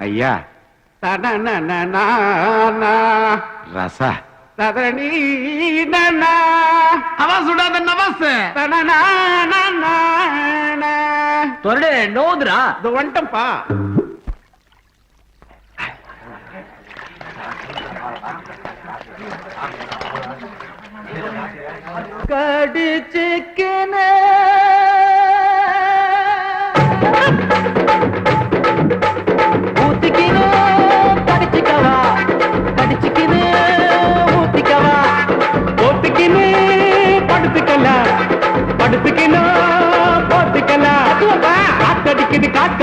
ஐயா. ரச. சதனி அவ சுடாத நவாஸ். தொரடு நோதுரா இது வந்துட்டப்பா கடிச்சுக்கின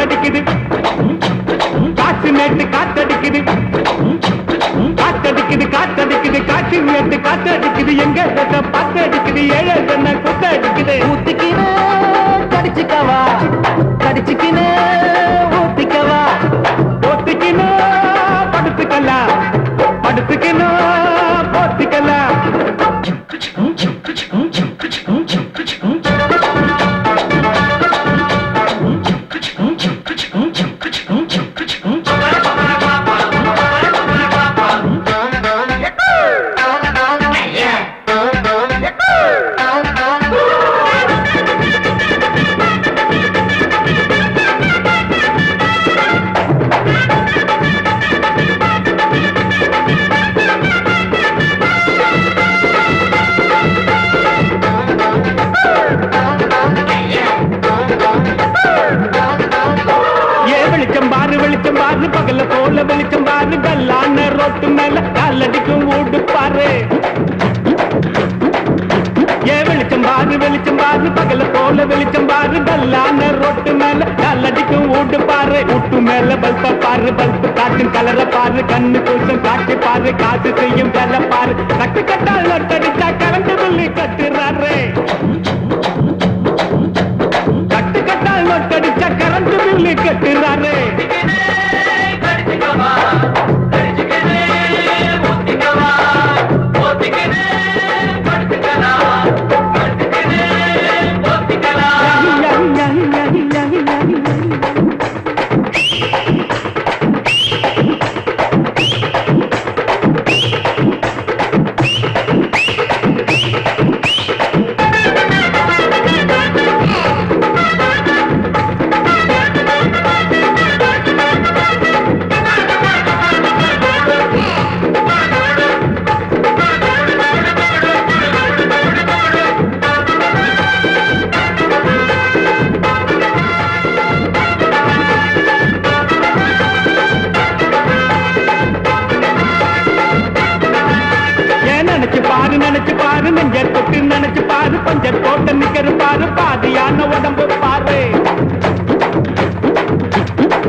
காத்தடிக்குது. காத்தடிக்குது காற்று நேட்டு காத்தடிக்குது. காத்தடிக்குது காத்தடிக்குது காற்று நேட்டு காத்தடிக்குது. எங்க தட்ட பத்தடிக்குது ஏழை தன்ன குத்தடிக்குது. ஊத்திக்கின கடிச்சுக்கவா? கடிச்சுக்கினே கல்லான மேல காலடிக்கும் ஊடு பாரு. ஏ வெளிச்சம் பாரு வெளிச்சம் பாரு பகல போல வெளிச்சம் பாரு கல்லான ரோட்டு மேல காலடிக்கும் ஊடு பாரு. ஊட்டு மேல பல்ப பாரு பல்பு காட்டும் கலர பாரு கண்ணு கொஞ்சம் காட்டி பாரு காசு செய்யும் வேலை பாரு. கட்டு கட்டால் நொட்டடிச்சா கரண்ட் பில்லு கட்டு பாரு பஞ்சர் போட்டு நிக்கிற பாரு பாதியான உடம்பு பாரு.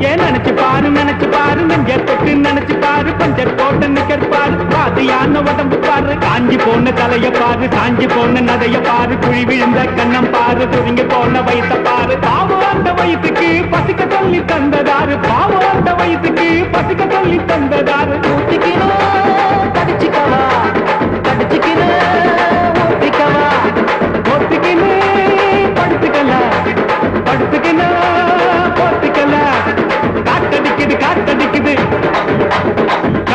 ஏன் நினைச்சு பாரு நினைச்சு பாரு நெஞ்ச தொட்டு நினைச்சு பாரு. பஞ்சர் போட்டு நிக்கிற பாரு பாதியான உடம்பு பாரு. காஞ்சி போன தலைய பாரு காஞ்சி போன நதைய பாரு. குழி விழுந்த கண்ணம் பாரு துணிங்க போன வயச பாரு. பாவம் அந்த வயசுக்கு பசிக்க சொல்லி தந்ததாரு. பாவம் அந்த வயசுக்கு பசிக்க சொல்லி தந்ததாரு. ஊத்திக்கின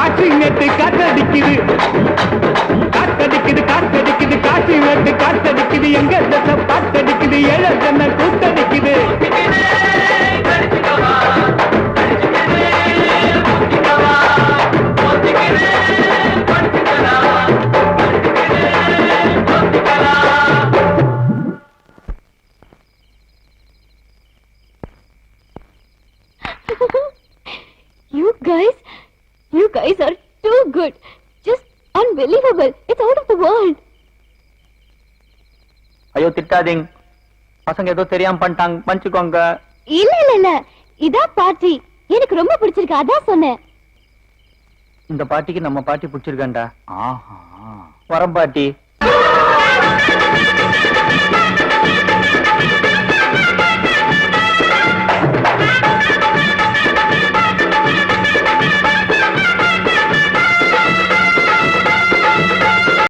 காற்று நேற்று காத்தடிக்குது காத்தடிக்குது காத்தடிக்குது காற்று நேற்று காத்தடிக்குது எங்க தசை பாத்தடிக்குது ஏழை ஜன்ன கூத்தடிக்குது. You guys, you guys are too good. Just unbelievable. It's out of the world. ஐயோ திட்டாதீங்க. பசங்க ஏதோ தெரியாம பண்ணிட்டாங்க. மன்னிச்சுக்கோங்க இல்ல இல்ல இல்ல. இதான் பார்ட்டி எனக்கு ரொம்ப பிடிச்சிருக்கு. அதான் சொன்னேன். இந்த பாட்டிக்கு நம்ம பாட்டி பிடிச்சிருக்கேன்டா ஆஹா. வரம் பாட்டி.